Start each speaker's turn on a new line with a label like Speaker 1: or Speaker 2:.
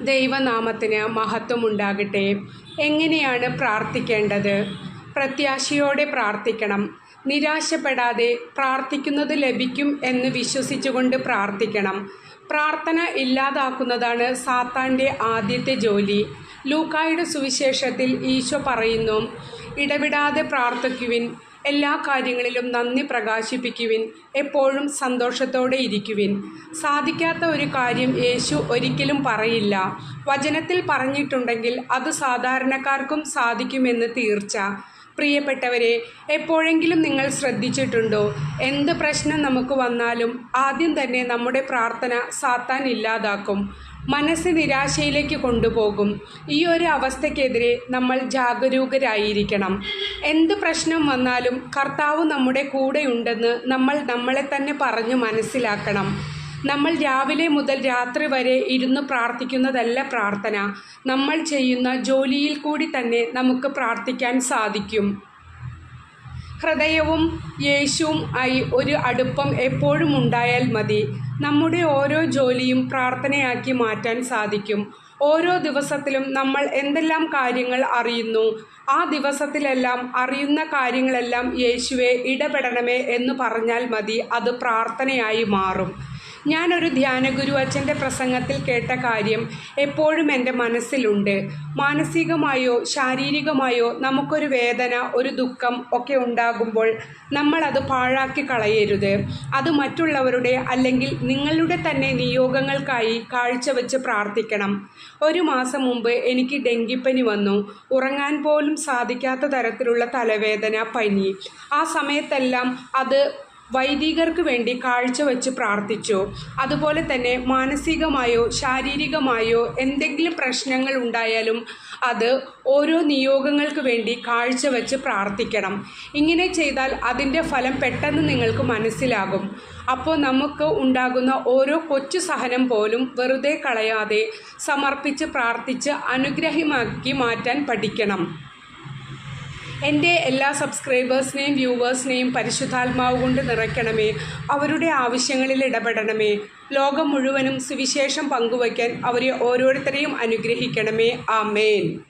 Speaker 1: ദൈവനാമത്തിന് മഹത്വമുണ്ടാകട്ടെ. എങ്ങനെയാണ് പ്രാർത്ഥിക്കേണ്ടത്? പ്രത്യാശയോടെ പ്രാർത്ഥിക്കണം. നിരാശപ്പെടാതെ പ്രാർത്ഥിക്കുന്നത് ലഭിക്കും എന്ന് വിശ്വസിച്ചുകൊണ്ട് പ്രാർത്ഥിക്കണം. പ്രാർത്ഥന ഇല്ലാതാക്കുന്നതാണ് സാത്താന്റെ ആദ്യത്തെ ജോലി. ലൂക്കായുടെ സുവിശേഷത്തിൽ ഈശോ പറയുന്നു ഇടവിടാതെ പ്രാർത്ഥിക്കുവിൻ എല്ലാ കാര്യങ്ങളിലും നന്ദി പ്രകാശിപ്പിക്കുവിൻ എപ്പോഴും സന്തോഷത്തോടെ ഇരിക്കുവിൻ. സാധിക്കാത്ത ഒരു കാര്യം യേശു ഒരിക്കലും പറയില്ല. വചനത്തിൽ പറഞ്ഞിട്ടുണ്ടെങ്കിൽ അത് സാധാരണക്കാർക്കും സാധിക്കുമെന്ന് തീർച്ച. പ്രിയപ്പെട്ടവരെ എപ്പോഴെങ്കിലും നിങ്ങൾ ശ്രദ്ധിച്ചിട്ടുണ്ടോ? എന്ത് പ്രശ്നം നമുക്ക് വന്നാലും ആദ്യം തന്നെ നമ്മുടെ പ്രാർത്ഥന സാത്താൻ ഇല്ലാതാക്കും. മനസ്സ് നിരാശയിലേക്ക് കൊണ്ടുപോകും. ഈ ഒരു അവസ്ഥയ്ക്കെതിരെ നമ്മൾ ജാഗരൂകരായിരിക്കണം. എന്ത് പ്രശ്നം വന്നാലും കർത്താവ് നമ്മുടെ കൂടെയുണ്ടെന്ന് നമ്മൾ നമ്മളെ തന്നെ പറഞ്ഞു മനസ്സിലാക്കണം. നമ്മൾ രാവിലെ മുതൽ രാത്രി വരെ ഇരുന്ന് പ്രാർത്ഥിക്കുന്നതല്ല പ്രാർത്ഥന. നമ്മൾ ചെയ്യുന്ന ജോലിയിൽ കൂടി തന്നെ നമുക്ക് പ്രാർത്ഥിക്കാൻ സാധിക്കും. ഹൃദയവും യേശുവും ആയി ഒരു അടുപ്പം എപ്പോഴും ഉണ്ടായാൽ മതി. നമ്മുടെ ഓരോ ജോലിയും പ്രാർത്ഥനയാക്കി മാറ്റാൻ സാധിക്കും. ഓരോ ദിവസത്തിലും നമ്മൾ എന്തെല്ലാം കാര്യങ്ങൾ അറിയുന്നു? ആ ദിവസത്തിലെല്ലാം അറിയുന്ന കാര്യങ്ങളെല്ലാം യേശുവെ ഇടപെടണമേ എന്ന് പറഞ്ഞാൽ മതി. അത് പ്രാർത്ഥനയായി മാറും. ഞാനൊരു ധ്യാനഗുരു അച്ഛന്റെ പ്രസംഗത്തിൽ കേട്ട കാര്യം എപ്പോഴും എന്റെ മനസ്സിലുണ്ട്. മാനസികമായോ ശാരീരികമായോ നമുക്കൊരു വേദന ഒരു ദുഃഖം ഒക്കെ ഉണ്ടാകുമ്പോൾ നമ്മൾ അത് പാഴാക്കി കളയരുത്. അത് മറ്റുള്ളവരുടെ അല്ലെങ്കിൽ നിങ്ങളുടെ തന്നെ നിയോഗങ്ങൾക്കായി കാഴ്ചവെച്ച് പ്രാർത്ഥിക്കണം. ഒരു മാസം മുമ്പ് എനിക്ക് ഡെങ്കിപ്പനി വന്നു. ഉറങ്ങാൻ പോലും സാധിക്കാത്ത തരത്തിലുള്ള തലവേദന പനി. ആ സമയത്തെല്ലാം അത് വൈദികർക്ക് വേണ്ടി കാഴ്ചവെച്ച് പ്രാർത്ഥിച്ചു. അതുപോലെ തന്നെ മാനസികമായോ ശാരീരികമായോ എന്തെങ്കിലും പ്രശ്നങ്ങൾ ഉണ്ടായാലും അത് ഓരോ നിയോഗങ്ങൾക്ക് വേണ്ടി കാഴ്ചവെച്ച് പ്രാർത്ഥിക്കണം. ഇങ്ങനെ ചെയ്താൽ അതിന്റെ ഫലം പെട്ടെന്ന് നിങ്ങൾക്ക് മനസ്സിലാകും. അപ്പോൾ നമുക്ക് ഉണ്ടാകുന്ന ഓരോ കൊച്ചു സഹനം പോലും വെറുതെ കളയാതെ സമർപ്പിച്ച് പ്രാർത്ഥിച്ച് അനുഗ്രഹമാക്കി മാറ്റാൻ പഠിക്കണം. എന്റെ എല്ലാ സബ്സ്ക്രൈബേഴ്സിനെയും വ്യൂവേഴ്സിനെയും പരിശുദ്ധാത്മാവ് കൊണ്ട് നിറയ്ക്കണമേ. അവരുടെ ആവശ്യങ്ങളിൽ ഇടപെടണമേ. ലോകം മുഴുവനും സുവിശേഷം പങ്കുവയ്ക്കാൻ അവരെ ഓരോരുത്തരെയും അനുഗ്രഹിക്കണമേ. ആമേൻ.